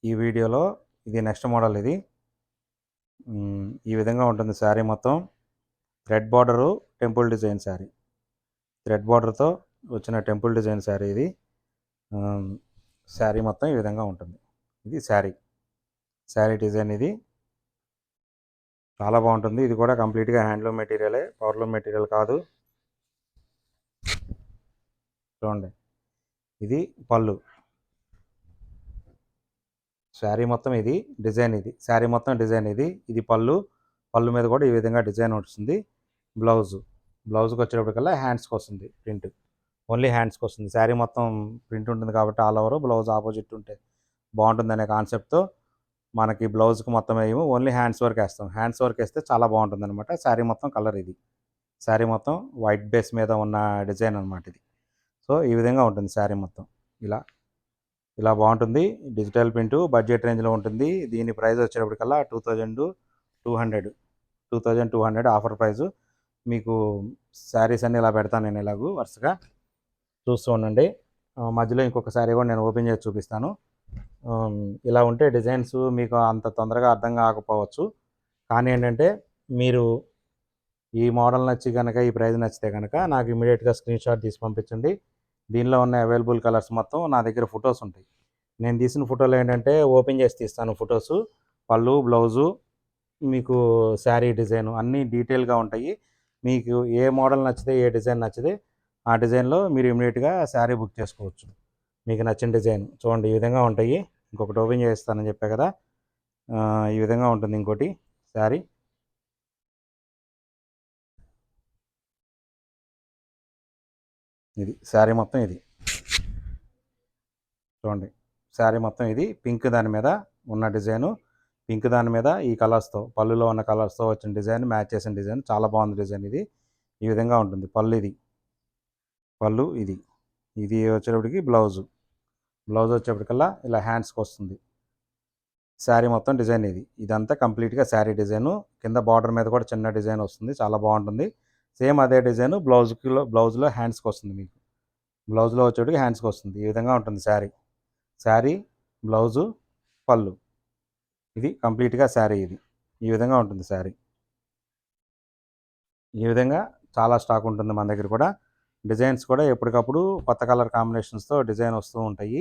ఈ వీడియోలో ఇది నెక్స్ట్ మోడల్ ఇది. ఈ విధంగా ఉంటుంది శారీ మొత్తం. Thread border temple design sari. Thread బార్డర్తో వచ్చిన టెంపుల్ డిజైన్ శారీ ఇది. శారీ మొత్తం ఈ విధంగా ఉంటుంది. ఇది శారీ. శారీ డిజైన్ ఇది. చాలా బాగుంటుంది. ఇది కూడా కంప్లీట్గా హ్యాండ్లూమ్ మెటీరియలే పవర్లూమ్ మెటీరియల్ కాదు. చూడండి. ఇది పళ్ళు. శారీ మొత్తం ఇది డిజైన్ ఇది. శారీ మొత్తం డిజైన్ ఇది. ఇది పళ్ళు. పళ్ళు మీద కూడా ఈ విధంగా డిజైన్ వస్తుంది బ్లౌజు. బ్లౌజ్కి వచ్చేటప్పటికల్లా హ్యాండ్స్కి వస్తుంది ప్రింట్. ఓన్లీ హ్యాండ్స్కి వస్తుంది. శారీ మొత్తం ప్రింట్ ఉంటుంది కాబట్టి ఆల్ ఓవర్ బ్లౌజ్ ఆపోజిట్ ఉంటే బాగుంటుంది అనే కాన్సెప్ట్తో మనకి బ్లౌజ్కి మొత్తం వేయము ఓన్లీ హ్యాండ్స్ వర్క్ వేస్తాం. హ్యాండ్స్ వర్క్ వేస్తే చాలా బాగుంటుంది అనమాట శారీ మొత్తం కలర్ ఇది. శారీ మొత్తం వైట్ బేస్ మీద ఉన్న డిజైన్ అనమాట ఇది. సో ఈ విధంగా ఉంటుంది శారీ మొత్తం. ఇలా ఇలా బాగుంటుంది. డిజిటల్ ప్రింట్ బడ్జెట్ రేంజ్లో ఉంటుంది. దీని price వచ్చేటప్పటికల్లా two thousand two hundred. Two thousand two hundred offer price మీకు శారీస్ అన్నీ ఇలా పెడతాను నేను ఇలాగూ వరుసగా. చూస్తూ ఉండండి. మధ్యలో ఇంకొక శారీ కూడా నేను ఓపెన్ చేసి చూపిస్తాను. ఇలా ఉంటే డిజైన్స్ మీకు అంత తొందరగా అర్థం కాకపోవచ్చు. కానీ ఏంటంటే మీరు ఈ మోడల్ నచ్చి కనుక ఈ ప్రైస్ నచ్చితే కనుక నాకు ఇమీడియట్గా స్క్రీన్ షాట్ తీసి పంపించండి. దీనిలో ఉన్న అవైలబుల్ కలర్స్ మొత్తం నా దగ్గర ఫొటోస్ ఉంటాయి. నేను తీసిన ఫోటోలు ఏంటంటే ఓపెన్ చేసి తీస్తాను ఫొటోస్. పళ్ళు బ్లౌజు మీకు శారీ డిజైన్ అన్నీ డీటెయిల్గా ఉంటాయి. మీకు ఏ మోడల్ నచ్చితే ఏ డిజైన్ నచ్చితే ఆ డిజైన్లో మీరు ఇమీడియట్గా శారీ బుక్ చేసుకోవచ్చు. మీకు నచ్చిన డిజైన్ చూడండి ఈ విధంగా ఉంటాయి. ఇంకొకటి ఓపెన్ చేస్తానని చెప్పా కదా ఈ విధంగా ఉంటుంది ఇంకోటి శారీ. ఇది శారీ మొత్తం ఇది. చూడండి శారీ మొత్తం ఇది. పింక్ దాని మీద ఉన్న డిజైను. పింక్ దాని మీద ఈ కలర్స్తో పళ్ళులో ఉన్న కలర్స్తో వచ్చిన డిజైన్ మ్యాచ్ చేసిన డిజైన్ చాలా బాగుంది డిజైన్ ఇది. ఈ విధంగా ఉంటుంది. పళ్ళు ఇది. పళ్ళు ఇది. ఇది వచ్చేటప్పటికి బ్లౌజు. బ్లౌజ్ వచ్చేప్పటికల్లా ఇలా హ్యాండ్స్కి వస్తుంది. శారీ మొత్తం డిజైన్ ఇది. ఇదంతా కంప్లీట్గా శారీ డిజైను. కింద బార్డర్ మీద కూడా చిన్న డిజైన్ వస్తుంది. చాలా బాగుంటుంది. సేమ్ అదే డిజైన్ బ్లౌజ్కి బ్లౌజ్లో హ్యాండ్స్కి వస్తుంది మీకు. బ్లౌజ్లో వచ్చేటికి హ్యాండ్స్కి వస్తుంది. ఈ విధంగా ఉంటుంది శారీ. శారీ బ్లౌజు పళ్ళు. ఇది కంప్లీట్గా శారీ ఇది. ఈ విధంగా ఉంటుంది శారీ. ఈ విధంగా చాలా స్టాక్ ఉంటుంది మన దగ్గర కూడా. డిజైన్స్ కూడా ఎప్పటికప్పుడు కొత్త కలర్ కాంబినేషన్స్తో డిజైన్ వస్తూ ఉంటాయి.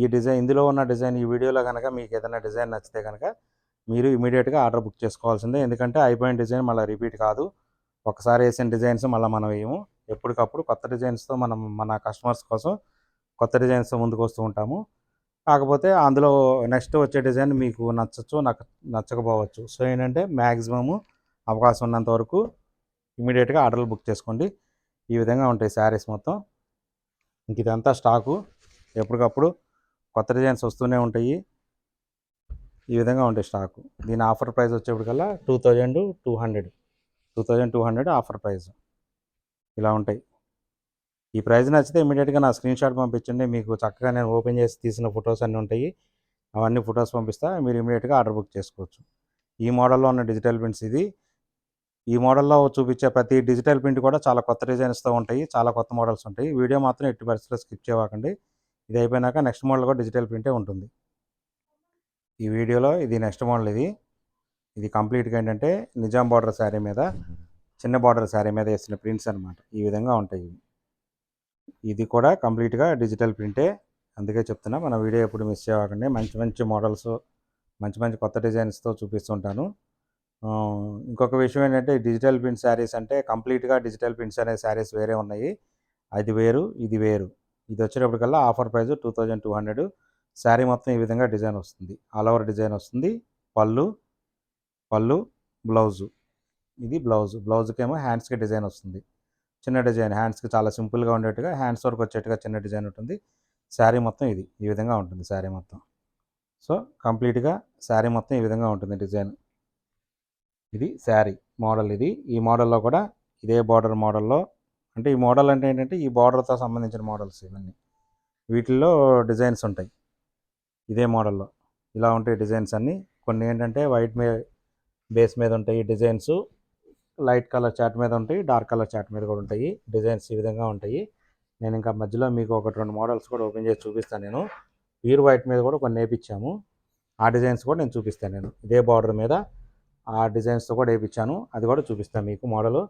ఈ డిజైన్ ఇందులో ఉన్న డిజైన్ ఈ వీడియోలో కనుక మీకు ఏదైనా డిజైన్ నచ్చితే కనుక మీరు ఇమీడియట్గా ఆర్డర్ బుక్ చేసుకోవాల్సిందే. ఎందుకంటే అయిపోయిన డిజైన్ మళ్ళీ రిపీట్ కాదు. ఒకసారి వేసిన డిజైన్స్ మళ్ళీ మనం వేయము. ఎప్పటికప్పుడు కొత్త డిజైన్స్తో మనం మన కస్టమర్స్ కోసం కొత్త డిజైన్స్తో ముందుకు వస్తూ ఉంటాము. కాకపోతే అందులో నెక్స్ట్ వచ్చే డిజైన్ మీకు నచ్చచ్చు నచ్చ నచ్చకపోవచ్చు. సో ఏంటంటే మ్యాక్సిమము అవకాశం ఉన్నంత వరకు ఇమీడియట్గా ఆర్డర్లు బుక్ చేసుకోండి. ఈ విధంగా ఉంటాయి శారీస్ మొత్తం. ఇంక ఇదంతా స్టాకు. ఎప్పటికప్పుడు కొత్త డిజైన్స్ వస్తూనే ఉంటాయి. ఈ విధంగా ఉంటాయి స్టాకు. దీని offer price వచ్చేప్పటికల్లా two thousand two hundred. Two thousand two hundred offer price. ఇలా ఉంటాయి. ఈ ప్రైజ్ నచ్చితే ఇమీడియట్గా నా స్క్రీన్ షాట్ పంపించండి. మీకు చక్కగా నేను ఓపెన్ చేసి తీసిన ఫొటోస్ అన్నీ ఉంటాయి. అవన్నీ ఫొటోస్ పంపిస్తా. మీరు ఇమీడియట్గా ఆర్డర్ బుక్ చేసుకోవచ్చు. ఈ మోడల్లో ఉన్న డిజిటల్ ప్రింట్స్ ఇది. ఈ మోడల్లో చూపించే ప్రతి డిజిటల్ ప్రింట్ కూడా చాలా కొత్త డిజైన్స్తో ఉంటాయి. చాలా కొత్త మోడల్స్ ఉంటాయి. వీడియో మాత్రం ఎట్టి పరిస్థితుల్లో స్కిప్ చేయకండి. ఇది అయిపోయినాక నెక్స్ట్ మోడల్ కూడా డిజిటల్ ప్రింటే ఉంటుంది. ఈ వీడియోలో ఇది నెక్స్ట్ మోడల్ ఇది. ఇది కంప్లీట్గా ఏంటంటే నిజాం బార్డర్ శారీ మీద చిన్న బార్డర్ శారీ మీద వేసిన ప్రింట్స్ అనమాట ఈ విధంగా ఉంటాయి. ఇవి ఇది కూడా కంప్లీట్గా డిజిటల్ ప్రింటే. అందుకే చెప్తున్నా మన వీడియో ఎప్పుడు మిస్ చేయకండి. మంచి మంచి మోడల్స్ మంచి మంచి కొత్త డిజైన్స్తో చూపిస్తుంటాను. ఇంకొక విషయం ఏంటంటే డిజిటల్ ప్రింట్ శారీస్ అంటే కంప్లీట్గా డిజిటల్ ప్రింట్స్ అనే శారీస్ వేరే ఉన్నాయి. అది వేరు ఇది వేరు. ఇది వచ్చేటప్పటికల్లా offer price two thousand two hundred. Sari మొత్తం ఈ విధంగా డిజైన్ వస్తుంది. ఆల్ ఓవర్ డిజైన్ వస్తుంది. పళ్ళు పళ్ళు బ్లౌజు. ఇది బ్లౌజ్. బ్లౌజ్కి ఏమో హ్యాండ్స్కి డిజైన్ వస్తుంది. చిన్న డిజైన్ హ్యాండ్స్కి చాలా సింపుల్గా ఉండేట్టుగా హ్యాండ్స్ వరకు వచ్చేట్టుగా చిన్న డిజైన్ ఉంటుంది. శారీ మొత్తం ఇది ఈ విధంగా ఉంటుంది శారీ మొత్తం. సో కంప్లీట్గా శారీ మొత్తం ఈ విధంగా ఉంటుంది డిజైన్. ఇది శారీ మోడల్ ఇది. ఈ మోడల్లో కూడా ఇదే బార్డర్ మోడల్లో అంటే ఈ మోడల్ అంటే ఏంటంటే ఈ బార్డర్తో సంబంధించిన మోడల్స్ ఇవన్నీ. వీటిల్లో డిజైన్స్ ఉంటాయి. ఇదే మోడల్లో. ఇలా ఉంటాయి డిజైన్స్ అన్నీ. కొన్ని ఏంటంటే వైట్ మే బేస్ మీద ఉంటాయి డిజైన్స్. లైట్ కలర్ చాట్ మీద ఉంటాయి డార్క్ కలర్ చాట్ మీద కూడా ఉంటాయి. డిజైన్స్ ఈ విధంగా ఉంటాయి. నేను ఇంకా మధ్యలో మీకు ఒకటి రెండు మోడల్స్ కూడా ఓపెన్ చేసి చూపిస్తాను నేను. ప్యూర్ వైట్ మీద కూడా కొన్ని వేపించాము ఆ డిజైన్స్ కూడా నేను చూపిస్తాను నేను. ఇదే బార్డర్ మీద ఆ డిజైన్స్తో కూడా వేయించాను అది కూడా చూపిస్తాను మీకు మోడల్.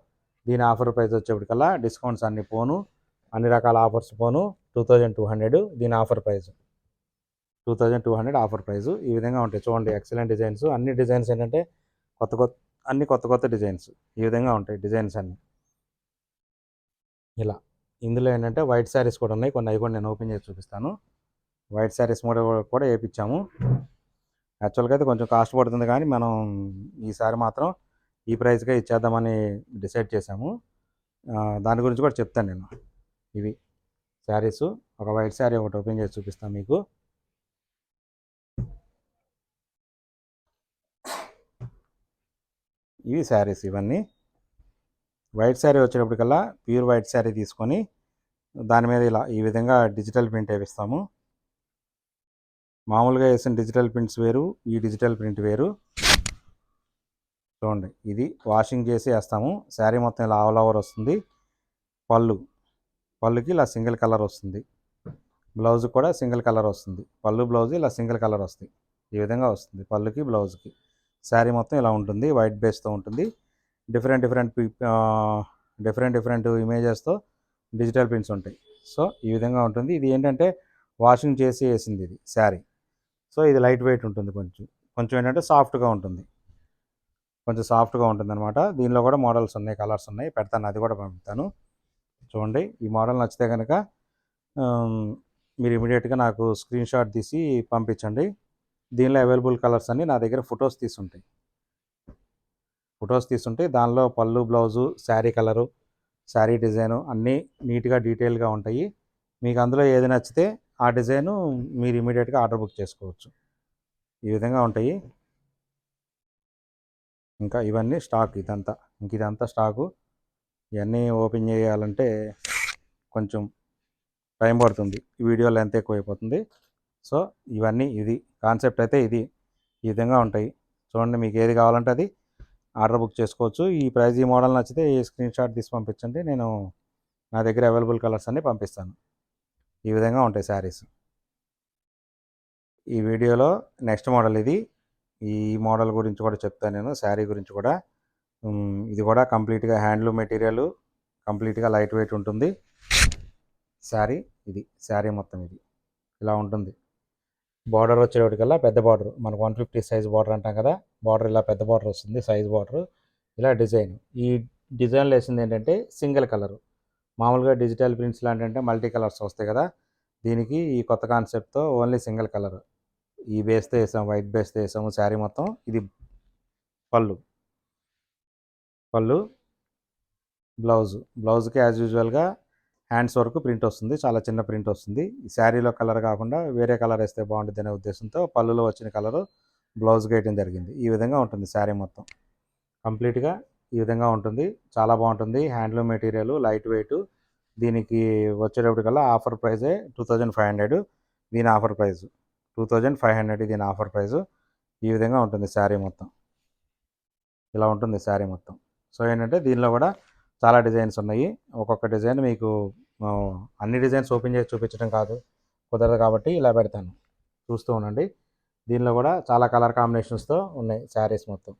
దీని ఆఫర్ ప్రైస్ వచ్చేప్పటికల్లా డిస్కౌంట్స్ అన్ని పోను. అన్ని రకాల ఆఫర్స్ పోను. టూ థౌజండ్ టూ హండ్రెడ్ దీని offer price. Two thousand two hundred offer price. ఈ విధంగా ఉంటాయి. చూడండి ఎక్సలెంట్ డిజైన్స్. అన్ని డిజైన్స్ ఏంటంటే కొత్త కొత్త అన్ని కొత్త కొత్త డిజైన్స్. ఈ విధంగా ఉంటాయి డిజైన్స్ అన్ని. ఇలా. ఇందులో ఏంటంటే వైట్ శారీస్ కూడా ఉన్నాయి. కొన్ని అవి కూడా నేను ఓపెన్ చేసి చూపిస్తాను. వైట్ శారీస్ కూడా కూడా వేయించాము యాక్చువల్గా అయితే కొంచెం కాస్ట్ పడుతుంది కానీ మనం ఈసారి మాత్రం ఈ ప్రైస్కే ఇచ్చేద్దామని డిసైడ్ చేశాము. దాని గురించి కూడా చెప్తాను నేను. ఇవి శారీస్. ఒక వైట్ శారీ ఒకటి ఓపెన్ చేసి చూపిస్తాను మీకు. ఇవి శారీస్ ఇవన్నీ. వైట్ శారీ వచ్చేటప్పటికల్లా ప్యూర్ వైట్ శారీ తీసుకొని దాని మీద ఇలా ఈ విధంగా డిజిటల్ ప్రింట్ వేపిస్తాము. మామూలుగా వేసిన డిజిటల్ ప్రింట్స్ వేరు ఈ డిజిటల్ ప్రింట్ వేరు. చూడండి ఇది వాషింగ్ చేసి వేస్తాము. శారీ మొత్తం ఇలా ఆల్ ఓవర్ వస్తుంది. పళ్ళు పళ్ళుకి ఇలా సింగిల్ కలర్ వస్తుంది. బ్లౌజ్ కూడా సింగిల్ కలర్ వస్తుంది. పళ్ళు బ్లౌజ్ ఇలా సింగిల్ కలర్ వస్తుంది ఈ విధంగా వస్తుంది పళ్ళుకి బ్లౌజ్కి. శారీ మొత్తం ఇలా ఉంటుంది వైట్ బేస్తో ఉంటుంది. డిఫరెంట్ డిఫరెంట్ డిఫరెంట్ డిఫరెంట్ ఇమేజెస్తో డిజిటల్ ప్రింట్స్ ఉంటాయి. సో ఈ విధంగా ఉంటుంది. ఇది ఏంటంటే వాషింగ్ చేసి వేసింది ఇది శారీ. సో ఇది లైట్ వెయిట్ ఉంటుంది కొంచెం. కొంచెం ఏంటంటే సాఫ్ట్గా ఉంటుంది. కొంచెం సాఫ్ట్గా ఉంటుంది అనమాట దీనిలో కూడా మోడల్స్ ఉన్నాయి కలర్స్ ఉన్నాయి. పెడతాను అది కూడా పంపుతాను. చూడండి ఈ మోడల్ నచ్చితే కనుక మీరు ఇమీడియట్గా నాకు స్క్రీన్ షాట్ తీసి పంపించండి. దీనిలో అవైలబుల్ కలర్స్ అన్ని నా దగ్గర ఫొటోస్ తీసుంటాయి. ఫొటోస్ తీసుంటే దానిలో pallu blouse sari colour sari design అన్నీ నీట్గా డీటెయిల్గా ఉంటాయి. మీకు అందులో ఏది నచ్చితే ఆ డిజైను మీరు ఇమీడియట్గా ఆర్డర్ బుక్ చేసుకోవచ్చు. ఈ విధంగా ఉంటాయి. ఇంకా ఇవన్నీ స్టాక్ ఇదంతా. ఇంక ఇదంతా స్టాకు ఇవన్నీ ఓపెన్ చేయాలంటే కొంచెం టైం పడుతుంది. ఈ వీడియో లెంత్ ఎక్కువైపోతుంది. సో ఇవన్నీ ఇది కాన్సెప్ట్ అయితే ఇది. ఈ విధంగా ఉంటాయి. చూడండి మీకు ఏది కావాలంటే అది ఆర్డర్ బుక్ చేసుకోవచ్చు. ఈ ప్రైస్ ఈ మోడల్ నచ్చితే ఈ స్క్రీన్ షాట్ తీసి పంపించండి. నేను నా దగ్గర అవైలబుల్ కలర్స్ అన్ని పంపిస్తాను. ఈ విధంగా ఉంటాయి శారీస్. ఈ వీడియోలో నెక్స్ట్ మోడల్ ఇది. ఈ మోడల్ గురించి కూడా చెప్తాను నేను. శారీ గురించి కూడా. ఇది కూడా కంప్లీట్గా హ్యాండ్లూమ్ మెటీరియల్ కంప్లీట్గా లైట్ వెయిట్ ఉంటుంది. శారీ ఇది. శారీ మొత్తం ఇది. ఇలా ఉంటుంది. బార్డర్ వచ్చేటికల్లా పెద్ద బార్డర్. మనకు వన్ ఫిఫ్టీ సైజ్ బార్డర్ అంటాం కదా బార్డర్ ఇలా పెద్ద బార్డర్ వస్తుంది సైజ్ బార్డర్ ఇలా డిజైన్. ఈ డిజైన్లో వేసింది ఏంటంటే సింగిల్ కలర్. మామూలుగా డిజిటల్ ప్రింట్స్ లాంటి అంటే మల్టీ కలర్స్ వస్తాయి కదా దీనికి ఈ కొత్త కాన్సెప్ట్తో ఓన్లీ సింగిల్ కలర్. ఈ బేస్తో వేసాము వైట్ బేస్తో వేసాము శారీ మొత్తం ఇది పళ్ళు. పళ్ళు బ్లౌజ్. బ్లౌజ్కి యాజ్ యూజువల్గా హ్యాండ్స్ వరకు ప్రింట్ వస్తుంది. చాలా చిన్న ప్రింట్ వస్తుంది. ఈ శారీలో కలర్ కాకుండా వేరే కలర్ వేస్తే బాగుంటుంది అనే ఉద్దేశంతో పళ్ళులో వచ్చిన కలర్ బ్లౌజ్ వేయడం జరిగింది. ఈ విధంగా ఉంటుంది శారీ మొత్తం. కంప్లీట్గా ఈ విధంగా ఉంటుంది. చాలా బాగుంటుంది. Handloom material light weight. దీనికి వచ్చేటప్పటికల్లా ఆఫర్ ప్రైజే టూ థౌజండ్ ఫైవ్ హండ్రెడ్. దీని offer price two thousand five hundred. దీని ఆఫర్ ప్రైస్ ఈ విధంగా ఉంటుంది శారీ మొత్తం. ఇలా ఉంటుంది శారీ మొత్తం. సో ఏంటంటే దీనిలో కూడా చాలా డిజైన్స్ ఉన్నాయి. ఒక్కొక్క డిజైన్ మీకు అన్ని డిజైన్స్ ఓపెన్ చేసి చూపించడం కాదు. కుదరదు కాబట్టి ఇలా పెడతాను. చూస్తూ ఉండండి. దీనిలో కూడా చాలా కలర్ కాంబినేషన్స్తో ఉన్నాయి శారీస్ మొత్తం.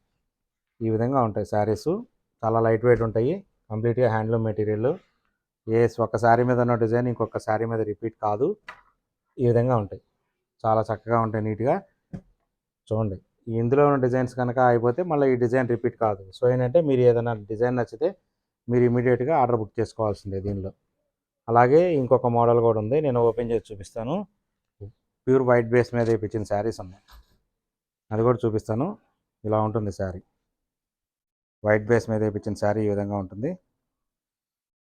ఈ విధంగా ఉంటాయి శారీస్. చాలా లైట్ వెయిట్ ఉంటాయి. కంప్లీట్గా హ్యాండ్లూమ్ మెటీరియల్. ఏ ఒక శారీ మీద ఉన్న డిజైన్ ఇంకొక శారీ మీద రిపీట్ కాదు. ఈ విధంగా ఉంటాయి. చాలా చక్కగా ఉంటాయి నీట్గా. చూడండి. ఇందులో ఉన్న డిజైన్స్ కనుక అయిపోతే మళ్ళీ ఈ డిజైన్ రిపీట్ కాదు. సో ఏంటంటే మీరు ఏదైనా డిజైన్ నచ్చితే మీరు ఇమీడియట్గా ఆర్డర్ బుక్ చేసుకోవాల్సిందే దీనిలో. అలాగే ఇంకొక మోడల్ కూడా ఉంది. నేను ఓపెన్ చేసి చూపిస్తాను. ప్యూర్ వైట్ బేస్ మీద ఇప్పించిన శారీస్ ఉన్నాయి అది కూడా చూపిస్తాను. ఇలా ఉంటుంది శారీ. వైట్ బేస్ మీద వేయించిన శారీ ఈ విధంగా ఉంటుంది.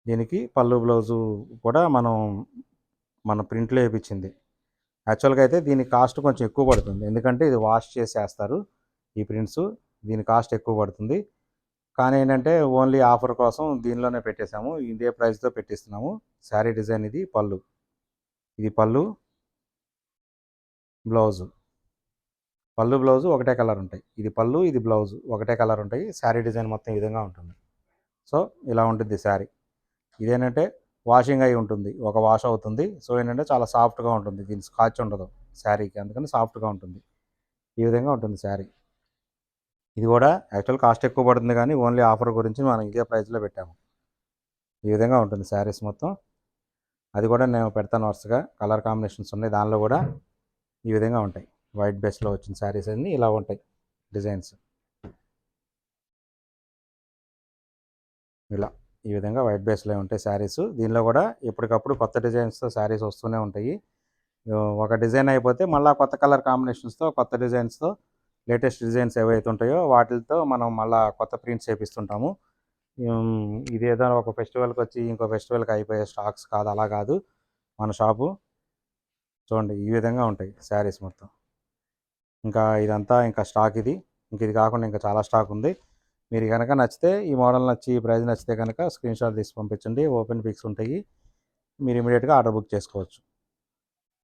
దీనికి పళ్ళు బ్లౌజు కూడా మనం మన ప్రింట్లో వేయించింది. యాక్చువల్గా అయితే దీని కాస్ట్ కొంచెం ఎక్కువ పడుతుంది. ఎందుకంటే ఇది వాష్ చేసి వేస్తారు ఈ ప్రింట్స్. దీని కాస్ట్ ఎక్కువ పడుతుంది. కానీ ఏంటంటే ఓన్లీ ఆఫర్ కోసం దీనిలోనే పెట్టేశాము. ఇదే ప్రైస్తో పెట్టిస్తున్నాము. శారీ డిజైన్ ఇది పళ్ళు. ఇది పళ్ళు బ్లౌజు. పళ్ళు బ్లౌజు ఒకటే కలర్ ఉంటాయి. ఇది పళ్ళు ఇది బ్లౌజ్ ఒకటే కలర్ ఉంటాయి. శారీ డిజైన్ మొత్తం ఈ విధంగా ఉంటుంది. సో ఇలా ఉంటుంది శారీ. ఇదేంటంటే వాషింగ్ అయి ఉంటుంది. ఒక వాష్ అవుతుంది. సో ఏంటంటే చాలా సాఫ్ట్గా ఉంటుంది. దీని స్కాచ్ ఉండదు శారీకి. అందుకని సాఫ్ట్గా ఉంటుంది. ఈ విధంగా ఉంటుంది శారీ. ఇది కూడా యాక్చువల్ కాస్ట్ ఎక్కువ పడుతుంది కానీ ఓన్లీ ఆఫర్ గురించి మనం ఇదే ప్రైస్లో పెట్టాము. ఈ విధంగా ఉంటుంది శారీస్ మొత్తం. అది కూడా నేను పెడతాను వరుసగా. కలర్ కాంబినేషన్స్ ఉన్నాయి. దానిలో కూడా ఈ విధంగా ఉంటాయి. వైట్ బేస్లో వచ్చిన శారీస్ అన్నీ ఇలా ఉంటాయి డిజైన్స్ ఇలా ఈ విధంగా వైట్ బేస్లో ఉంటాయి శారీస్ దీనిలో కూడా ఎప్పటికప్పుడు కొత్త డిజైన్స్తో శారీస్ వస్తూనే ఉంటాయి. ఒక డిజైన్ అయిపోతే మళ్ళీ కొత్త కలర్ కాంబినేషన్స్తో కొత్త డిజైన్స్తో లేటెస్ట్ డిజైన్స్ ఏవైతే ఉంటాయో వాటితో మనం మళ్ళీ కొత్త ప్రింట్స్ చేపిస్తుంటాము. ఇది ఏదైనా ఒక ఫెస్టివల్కి వచ్చి ఇంకో ఫెస్టివల్కి అయిపోయే స్టాక్స్ కాదు అలా కాదు. మన షాపు చూడండి ఈ విధంగా ఉంటాయి శారీస్ మొత్తం. ఇంకా ఇదంతా ఇంకా స్టాక్ ఇది. ఇంక ఇది కాకుండా ఇంకా చాలా స్టాక్ ఉంది. మీరు కనుక నచ్చితే ఈ మోడల్ నచ్చి ఈ ప్రైస్ నచ్చితే కనుక స్క్రీన్ షాట్ తీసి పంపించండి. ఓపెన్ పిక్స్ ఉంటాయి. మీరు ఇమీడియట్గా ఆర్డర్ బుక్ చేసుకోవచ్చు.